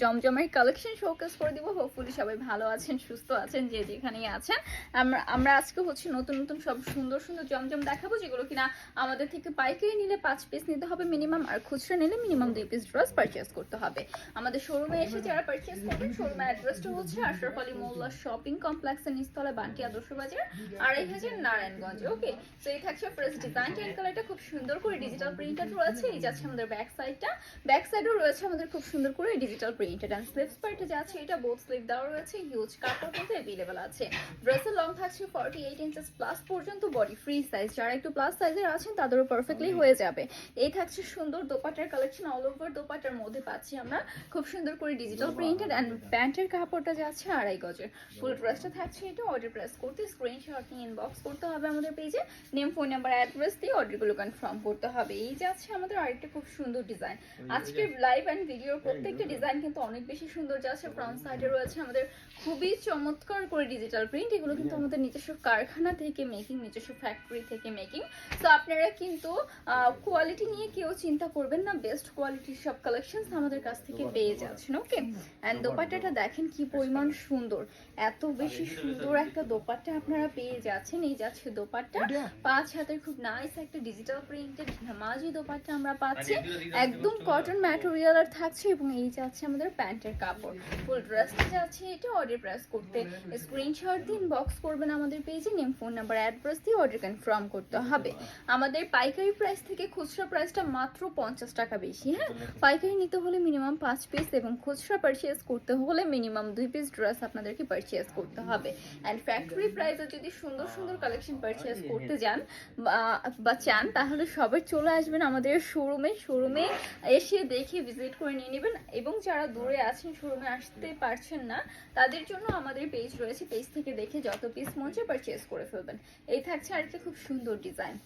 জমজমের collection showcase করে দিব। হোপফুলি সবাই ভালো আছেন, সুস্থ আছেন, যে যেখানেই আছেন। আমরা আমরা আজকে হচ্ছে নতুন নতুন সব সুন্দর সুন্দর জমজম দেখাবো, যেগুলো কিনা আমাদের থেকে পাইকারি নিলে পাঁচ পিস নিতে হবে মিনিমাম আর খুচরা নিলে মিনিমাম দুই পিস ড্রেস পারচেস করতে হবে। আমাদের শোরুমে এসে যারা পারচেস করবেন শোরুমের অ্যাড্রেসটা হচ্ছে আশরাফ আলী মোল্লা শপিং কমপ্লেক্সের নিচতলা, বান্টি আদর্শ বাজার, আড়াই হাজার নারায়ণগঞ্জ ওকে তো এই থাকছে ফার্স্ট ডিজাইন টেন কালারটা খুব সুন্দর করে ডিজিটাল প্রিন্টেড রয়েছে। এই যাচ্ছে আমাদের ব্যাক সাইডটা ব্যাক সাইডও রয়েছে আমাদের খুব সুন্দর করে ডিজিটাল প্রিন্টেড অ্যান্ড স্লিভস পার্টে যাচ্ছে এটা বোথ স্লিভ দেওয়া রয়েছে হিউজ কাপড় কিন্তু অ্যাভেলেবেল আছে। ড্রেসের লং থাকছে ফর্টি এইট ইঞ্চেস প্লাস পর্যন্ত বডি ফ্রি সাইজ যারা একটু প্লাস সাইজের আছেন তাদেরও পারফেক্টলি হয়ে যাবে। এই থাকছে সুন্দর দোপাটার কালেকশন অল ওভার দোপাটার মধ্যে পাচ্ছি আমরা। খুব সুন্দর করে ডিজিটাল প্রিন্টেড অ্যান্ড প্যান্টের কাপড়টা যাচ্ছে আড়াই গজের। ফুল ড্রেসটা থাকছে এটা অর্ডার প্রেস করতে স্ক্রিনশট নিয়ে ইনবক্স করতে হবে আমাদের পেজে নেম ফোন নাম্বার অ্যাড্রেস দিয়ে অর্ডারগুলো কনফার্ম করতে হবে। এই যে যাচ্ছে আমাদের আরেকটা খুব সুন্দর ডিজাইন আজকের লাইভ অ্যান্ড ভিডিওর প্রত্যেকটা ডিজাইন কিন্তু অনেক বেশি সুন্দর যাচ্ছে ফ্রন্ট সাইডে রয়েছে আমাদের খুবই চমৎকার করে ডিজিটাল প্রিন্ট এগুলো কিন্তু আমাদের নিজস্ব কারখানা থেকে মেকিং নিজস্ব ফ্যাক্টরি থেকে মেকিং তো আপনারা কিন্তু কোয়ালিটি নিয়ে কেউ চিন্তা করবেন না বেস্ট কোয়ালিটির সব কালেকশন আমাদের কাছ থেকে পেয়ে যাচ্ছেন ওকে অ্যান্ড দোপাট্টাটা দেখেন কি পরিমাণ সুন্দর। এত বেশি সুন্দর একটা দোপাট্টা আপনারা পেয়ে যাচ্ছেন এই যাচ্ছে দোপাট্টা। পাঁচ হাতের খুব নাইস একটা ডিজিটাল প্রিন্টেড নামাজি দোপাট্টা আমরা পাচ্ছি। একদম কটন ম্যাটেরিয়াল আর থাকছে এবং এই যাচ্ছে আমাদের প্যান্টের কাপড়। ফুল ড্রেসটা যাচ্ছে, এটা অর্ডার প্রেস করতে। স্ক্রিনশট দিন বক্স করবেন আমাদের পেজে নেম ফোন নাম্বার অ্যাড্রেস দিয়ে অর্ডার কনফার্ম করতে হবে। আমাদের পাইকারি প্রাইস থেকে খুচরা প্রাইসটা মাত্র পঞ্চাশ টাকা বেশি হ্যাঁ? পাইকারি নিতে হলে মিনিমাম পাঁচ পিস এবং খুচরা পারচেস করতে হলে মিনিমাম দুই পিস ড্রেস আপনাদেরকে পারচেস করতে হবে। অ্যান্ড ফ্যাক্টরি প্রাইসে যদি সুন্দর সুন্দর কালেকশন পারচেস করতে যান, বা- চান, তাহলে সবাই চলে আসবেন আমাদের শোরুমে শোরুমে এসে দেখে ভিজিট করে নিয়ে নেবেন এবং যারা দূরে আছেন, শোরুমে আসতে পারছেন না, তাদের জন্য আমাদের পেজ রয়েছে। পেজ থেকে দেখে যত পিস মন চায় পারচেস করে ফেলবেন। এই থাকছে আর আরেকটা খুব সুন্দর ডিজাইন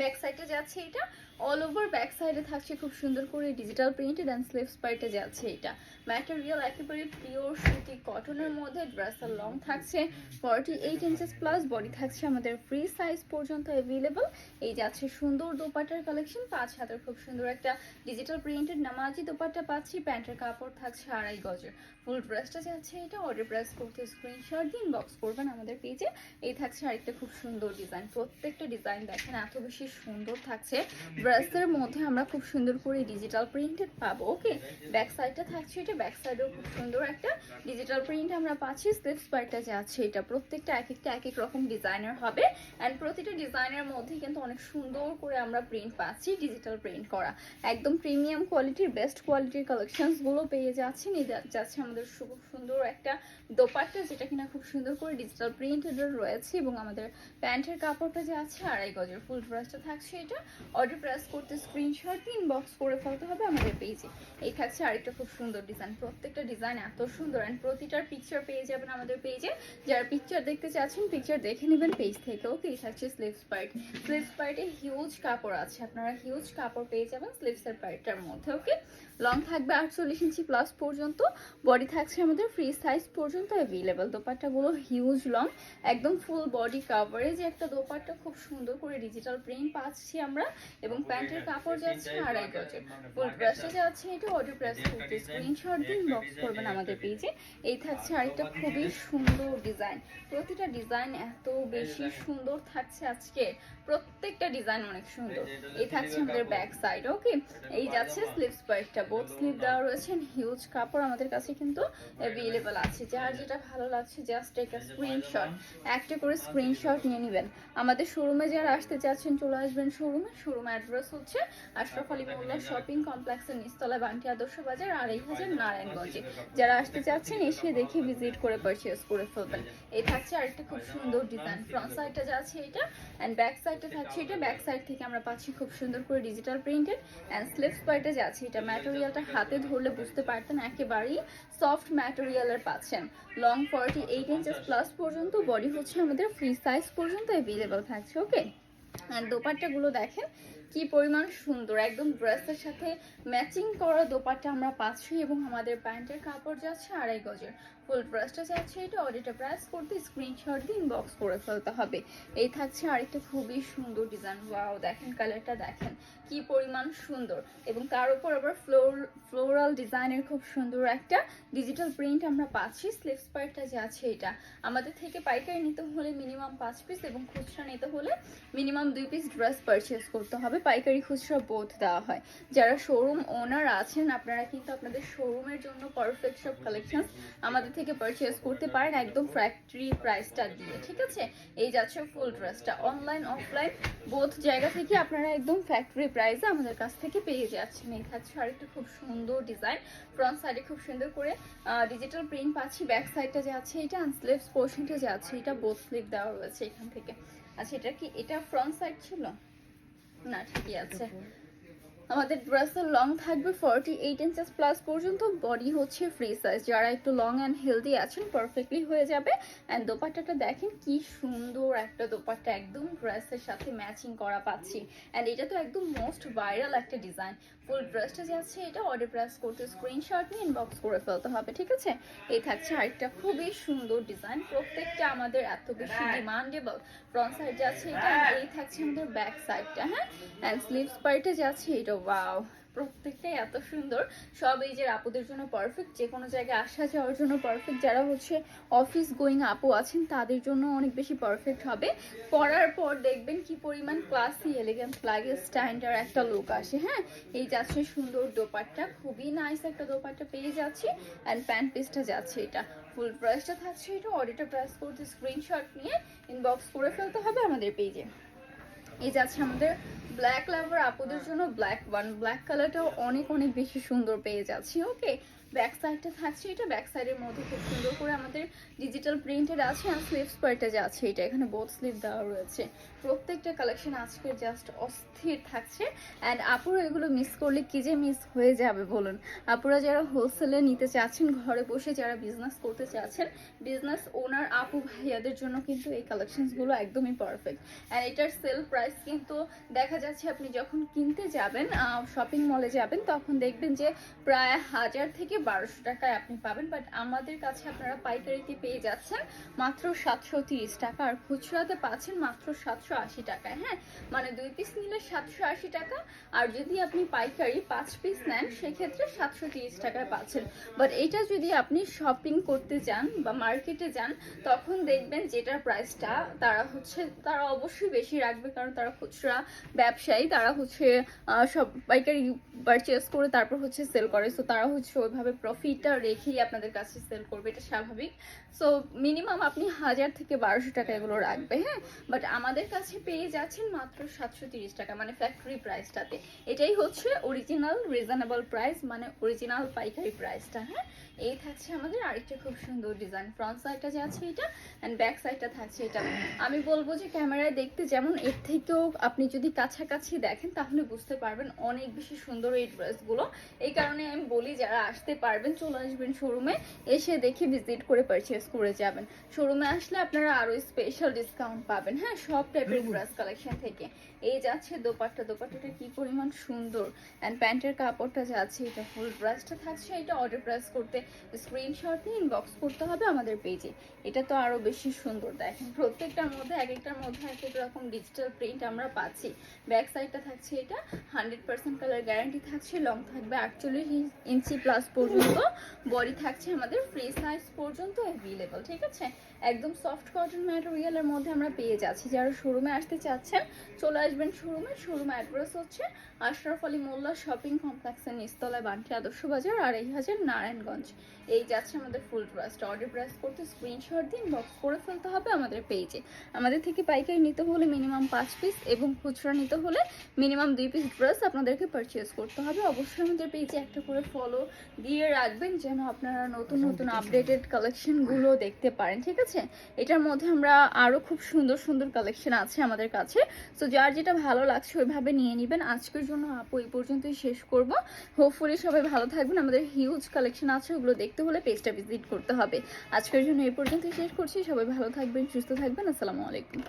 ব্যাক সাইডে যাচ্ছে এটা। অল ওভার ব্যাক সাইডে থাকছে খুব সুন্দর করে ডিজিটাল প্রিন্ট অ্যান্ড স্লিভস পার্টে যাচ্ছে এটা। ম্যাটেরিয়াল একেবারে পিওর সুতি কটনের মধ্যে ড্রেসের লং থাকছে। Forty eight inches plus body থাকছে আমাদের ফ্রি সাইজ পর্যন্ত অ্যাভেলেবল এই যাচ্ছে সুন্দর দোপাটার কালেকশন পাঁচ হাতের খুব সুন্দর একটা ডিজিটাল প্রিন্টেড নামাজি দোপাট্টা পাচ্ছি। প্যান্টের কাপড় থাকছে আড়াই গজের। ফুল ড্রেসটা যাচ্ছে এটা অর্ডার প্রেস করতে স্ক্রিনশট দিন বক্স করবেন আমাদের পেজে এই থাকছে আরেকটা খুব সুন্দর ডিজাইন প্রত্যেকটা ডিজাইন দেখেন, এত বেশি সুন্দর থাকছে। ড্রেসের মধ্যে আমরা খুব সুন্দর করে ডিজিটাল প্রিন্টেড পাবো ওকে ব্যাক সাইডটা থাকছে এটা ব্যাক সাইডেও খুব সুন্দর একটা ডিজিটাল প্রিন্ট আমরা পাচ্ছি। স্লিপস পার্টটা যাচ্ছে এটা, প্রত্যেকটা এক একটা, এক এক রকম ডিজাইনার হবে। অ্যান্ড প্রতিটা ডিজাইনের মধ্যে কিন্তু অনেক সুন্দর করে আমরা প্রিন্ট পাচ্ছি ডিজিটাল প্রিন্ট করা। একদম প্রিমিয়াম কোয়ালিটির বেস্ট কোয়ালিটির কালেকশনসগুলো পেয়ে যাচ্ছেন। যাচ্ছে আমাদের খুব সুন্দর একটা দোপাট্টা, যেটা কিনা খুব সুন্দর করে ডিজিটাল প্রিন্টেড রয়েছে এবং আমাদের প্যান্টের কাপড়টা যে আছে, আড়াই গজের ফুল ড্রেসটা থাকছে এটা। অর্ডার প্রেস করতে স্ক্রিনশট দিন বক্স করে ফেলতে হবে আমাদের পেজে এই থাকছে আরেকটা খুব সুন্দর ডিজাইন প্রত্যেকটা ডিজাইন এত সুন্দর অ্যান্ড প্রতিটার পিকচার পেয়ে যাবেন আমাদের পেজে যারা পিকচার দেখতে চাচ্ছেন পিকচার দেখে নেবেন পেজ থেকে। ওকে এই থাকছে স্লিভস পার্ট স্লিভস পার্টে হিউজ কাপড় আছে। আপনারা হিউজ কাপড় পেয়ে যাবেন স্লিভসের পার্টটার মধ্যে ওকে লং থাকবে আটচল্লিশ ইঞ্চি প্লাস পর্যন্ত। বডি থাকছে আমাদের ফ্রি সাইজ পর্যন্ত অ্যাভেলেবেল দোপাট্টাগুলো হিউজ লং একদম ফুল বডি কাভারেজ একটা দোপাট্টা খুব সুন্দর করে ডিজিটাল প্রিন্ট পাচ্ছি আমরা এবং প্যান্টের কাপড় যাচ্ছে আড়াই গজের। ফুল ড্রেসটা যাচ্ছে এটা অডিও প্রেস করতে স্ক্রিনশট দিন বক্স করবেন আমাদের পেজে এই থাকছে আরেকটা খুবই সুন্দর ডিজাইন প্রতিটা ডিজাইন এত বেশি সুন্দর থাকছে আজকে। প্রত্যেকটা ডিজাইন অনেক সুন্দর। এই থাকছে আমাদের ব্যাক সাইড ওকে এই যাচ্ছে স্লিভস পার্টটা বোথ স্লিভ দেওয়া রয়েছে হিউজ কাপড় আমাদের কাছে কিন্তু অ্যাভেলেবল আছে। যার যেটা ভালো লাগছে জাস্ট একটা স্ক্রিনশট একটা করে স্ক্রিনশট নিয়ে নেবেন। আমাদের শোরুমে যারা আসতে চাচ্ছেন চলে আসবেন শোরুমে শোরুম অ্যাড্রেস হচ্ছে আশরাফ আলী মোল্লা শপিং কমপ্লেক্সের নিচতলা বান্টি আদর্শ বাজার আড়াই হাজার নারায়ণগঞ্জে। যারা আসতে চাচ্ছেন এসে দেখে ভিজিট করে পারচেস করে ফেলবেন। এই থাকছে আরেকটা খুব সুন্দর ডিজাইন ফ্রন্ট সাইডটা যাচ্ছে এটা অ্যান্ড ব্যাক সাইডটা থাকছে এটা ব্যাক সাইড থেকে আমরা পাচ্ছি খুব সুন্দর করে ডিজিটাল প্রিন্টেড অ্যান্ড স্লিভস পার্টে যাচ্ছে এটা ম্যাটেরিয়ালটা হাতে ধরলে বুঝতে পারতেন, একেবারেই সফট ম্যাটেরিয়ালের পাচ্ছেন। Long forty eight inches plus পর্যন্ত বডি হচ্ছে আমাদের ফ্রি সাইজ পর্যন্ত অ্যাভেলেবল থাকছে ওকে আর দোপাট্টাগুলো দেখেন, কি পরিমাণ সুন্দর, একদম ড্রেসের সাথে ম্যাচিং করা দোপাট্টা আমরা পাচ্ছি এবং আমাদের প্যান্টের কাপড় যাচ্ছে আড়াই গজের। ফুল ড্রেসটা যাচ্ছে এটা অডিটা প্রাইস করতে স্ক্রিনশট দিয়ে ইনবক্স করে ফেলতে হবে। এই থাকছে আরেকটা খুবই সুন্দর ডিজাইন ওয়াও দেখেন কালারটা দেখেন, কি পরিমাণ সুন্দর। এবং তার উপর আবার ফ্লোর ফ্লোরাল ডিজাইনের খুব সুন্দর একটা ডিজিটাল প্রিন্ট আমরা পাচ্ছি। স্লিভস পার্টটা যে আছে এটা। আমাদের থেকে পাইকারি নিতে হলে মিনিমাম পাঁচ পিস এবং খুচরা নিতে হলে মিনিমাম দুই পিস ড্রেস পারচেস করতে হবে। পাইকারি খুচরা বোধ দেওয়া হয়। যারা শোরুম ওনার আছেন, আপনারা কিন্তু আপনাদের শোরুমের জন্য পারফেক্ট সব কালেকশন আমাদের থেকে পারচেস করতে পারেন একদম ফ্যাক্টরি প্রাইসটা দিয়ে, ঠিক আছে? এই যাচ্ছে ফুল ড্রেসটা অনলাইন অফলাইন বোথ জায়গা থেকে আপনারা একদম ফ্যাক্টরি প্রাইসে আমাদের কাছ থেকে পেয়ে যাচ্ছেন। এই থাকছে আরেকটা খুব সুন্দর ডিজাইন ফ্রন্ট সাইডে খুব সুন্দর করে ডিজিটাল প্রিন্ট পাচ্ছি ব্যাক সাইডটা যে আছে এটা স্লিভস পোর্শনটা যে আছে এটা বোথ স্লিভ দেওয়া রয়েছে এখান থেকে। আচ্ছা এটা কি, এটা ফ্রন্ট সাইড ছিল? না, ঠিকই আছে। আমাদের ড্রেসের লং থাকবে ফর্টি এইট ইঞ্চেস প্লাস পর্যন্ত বডি হচ্ছে ফ্রি সাইজ যারা একটু লং অ্যান্ড হেলদি আছেন পারফেক্টলি হয়ে যাবে। অ্যান্ড দোপাট্টাটা দেখেন, কি সুন্দর একটা দোপাট্টা। একদম ড্রেসের সাথে ম্যাচিং করা পাচ্ছি। অ্যান্ড এটা তো একদম মোস্ট ভাইরাল একটা ডিজাইন ফুল ড্রেসটা যে আছে এটা অর্ডার প্লাস করতে স্ক্রিনশট নিয়ে ইনবক্স করে ফেলতে হবে ঠিক আছে? এই থাকছে আরেকটা খুবই সুন্দর ডিজাইন প্রত্যেকটা আমাদের এত বেশি ডিমান্ডেবল ফ্রন্ট সাইড যাচ্ছে এটা এই থাকছে আমাদের ব্যাক সাইডটা হ্যাঁ? অ্যান্ড স্লিভস পার্টে যাচ্ছে এটা ওয়াও প্রত্যেকটাই এত সুন্দর। সব এই যে আপুদের জন্য পারফেক্ট যে কোনো জায়গায় আসা যাওয়ার জন্য পারফেক্ট যারা হচ্ছে অফিস গোয়িং আপু আছেন, তাদের জন্য অনেক বেশি পারফেক্ট হবে। পরার পর দেখবেন কি পরিমাণ ক্লাসি এলিগেন্ট লাগে স্ট্যান্ডার্ড একটা লুক আসে হ্যাঁ? এই যাচ্ছে সুন্দর দোপাট্টা। খুবই নাইস একটা দোপাট্টা পেয়ে যাচ্ছি। অ্যান্ড প্যান্ট পিসটা যাচ্ছে এটা। ফুল প্রাইসটা থাকছে এটা। অডিটা প্রাইস করতে স্ক্রিনশট নিয়ে ইনবক্স করে ফেলতে হবে আমাদের পেজে এই যাচ্ছে আমাদের ব্ল্যাক লাভার আপুদের জন্য ব্ল্যাক ওয়ান ব্ল্যাক কালারটাও অনেক অনেক বেশি সুন্দর পেয়ে যাচ্ছি ওকে ব্যাক সাইডটা থাকছে এটা ব্যাক সাইডের মধ্যে খুব সুন্দর করে আমাদের ডিজিটাল প্রিন্টেড আছে আর স্লিভস পার্টটা যে আছে এটা এখানে বোথ স্লিভ দেওয়া রয়েছে। প্রত্যেকটা কালেকশন আজকে জাস্ট অস্থির থাকছে অ্যান্ড আপুরা এগুলো মিস করলে কি যে মিস হয়ে যাবে বলুন? আপুরা যারা হোলসেলে নিতে চাচ্ছেন ঘরে বসে যারা বিজনেস করতে চাচ্ছেন বিজনেস ওনার আপু ভাইয়াদের জন্য কিন্তু এই কালেকশনসগুলো একদমই পারফেক্ট অ্যান্ড এটার সেল প্রাইস কিন্তু দেখা যাচ্ছে, আপনি যখন কিনতে যাবেন শপিং মলে যাবেন, তখন দেখবেন যে প্রায় হাজার থেকে বারোশো টাকায় আপনি পাবেন। বাট আমাদের কাছে আপনারা পাইকারিতে পেয়ে যাচ্ছেন মাত্র সাতশো তিরিশ টাকা। আর খুচরাতে পাচ্ছেন মাত্র সাতশো আশি টাকায় হ্যাঁ? মানে দুই পিস নিলে সাতশো আশি টাকা। আর যদি আপনি পাইকারি পাঁচ পিস নেন, সেক্ষেত্রে সাতশো তিরিশ টাকায় পাচ্ছেন। বাট এটা যদি আপনি শপিং করতে যান বা মার্কেটে যান, তখন দেখবেন যেটার প্রাইসটা তারা হচ্ছে, তারা অবশ্যই বেশি রাখবে। কারণ তারা খুচরা ব্যবসায়ী, তারা হচ্ছে সব পাইকারি পারচেস করে তারপর হচ্ছে সেল করে। সো তারা হচ্ছে ওইভাবে প্রফিটটা রেখেই আপনাদের কাছে সেল করবে, এটা স্বাভাবিক। সো মিনিমাম আপনি হাজার থেকে বারোশো টাকা এগুলো রাখবে হ্যাঁ? বাট আমাদের কাছে পেয়ে যাচ্ছেন মাত্র সাতশো তিরিশ টাকা মানে ফ্যাক্টরি প্রাইসটাতে এটাই হচ্ছে অরিজিনাল রিজনেবল প্রাইস মানে অরিজিনাল পাইকারি প্রাইসটা হ্যাঁ? এই থাকছে আমাদের আরেকটা খুব সুন্দর ডিজাইন ফ্রন্ট সাইডটা যে আছে এটা অ্যান্ড ব্যাক সাইডটা থাকছে এটা। আমি বলব যে, ক্যামেরায় দেখতে যেমন, এর থেকেও আপনি যদি কাছাকাছি দেখেন তাহলে বুঝতে পারবেন অনেক বেশি সুন্দর এই ড্রেসগুলো। এই কারণে আমি বলি যারা আসতে পারবেন চলে আসবেন শোরুমে এসে দেখে ভিজিট করে পারচেস করে যাবেন। শোরুমে আসলে আপনারা আরও স্পেশাল ডিসকাউন্ট পাবেন হ্যাঁ? সব টাইপের ড্রেস কালেকশন থেকে। এই যাচ্ছে দোপাট্টা দোপাট্টাটা কি পরিমাণ সুন্দর। অ্যান্ড প্যান্টের কাপড়টা যাচ্ছে এটা ফুল ব্রাশটা থাকছে এটা অর্ডার প্রেস করতে স্ক্রিনশট নিয়ে ইনবক্স করতে হবে আমাদের পেজে এটা তো আরও বেশি সুন্দর দেখেন। প্রত্যেকটার মধ্যে এক একটার মধ্যে এক এক রকম ডিজিটাল প্রিন্ট আমরা পাচ্ছি। ব্যাক সাইডটা থাকছে এটা, হান্ড্রেড পার্সেন্ট কালার গ্যারান্টি থাকছে লং থাকবে আটচল্লিশ ইঞ্চি প্লাস পর্যন্ত বডি থাকছে আমাদের ফ্রি সাইজ পর্যন্ত অ্যাভেলেবল ঠিক আছে? একদম সফট কটন ম্যাটেরিয়ালের মধ্যে আমরা পেয়ে যাচ্ছি। যারা শোরুমে আসতে চাচ্ছেন, চলে আসবেন শোরুমে শোরুম অ্যাড্রেস হচ্ছে আশরাফ আলী মোল্লা শপিং কমপ্লেক্সের নিস্তলায় বান্টি আদর্শ বাজার, আড়াই হাজার নারায়ণগঞ্জ। এই যাচ্ছে আমাদের ফুল ড্রেসটা অর্ডার প্রেস করতে স্ক্রিনশট দিন বক্স করে ফেলতে হবে আমাদের পেজে আমাদের থেকে পাইকারি নিতে হলে মিনিমাম পাঁচ পিস এবং খুচরা নিতে হলে মিনিমাম দুই পিস ড্রেস আপনাদেরকে পারচেস করতে হবে। অবশ্যই আমাদের পেজে একটা করে ফলো দিয়ে রাখবেন যেন আপনারা নতুন নতুন আপডেটেড কালেকশনগুলো দেখতে পারেন ঠিক আছে? এটার মধ্যে আমরা আরও খুব সুন্দর সুন্দর কালেকশন আছে আমাদের কাছে। সো যার যেটা ভালো লাগছে ওইভাবে নিয়ে নেবেন। আজকের জন্য আপু এই পর্যন্তই শেষ করব। হোপফুলি সবাই ভালো থাকবেন। আমাদের হিউজ কালেকশন আছে ওগুলো দেখতে হলে পেজটা ভিজিট করতে হবে। আজকের জন্য এই পর্যন্তই শেষ করছি। সবাই ভালো থাকবেন সুস্থ থাকবেন। আসসালামু আলাইকুম।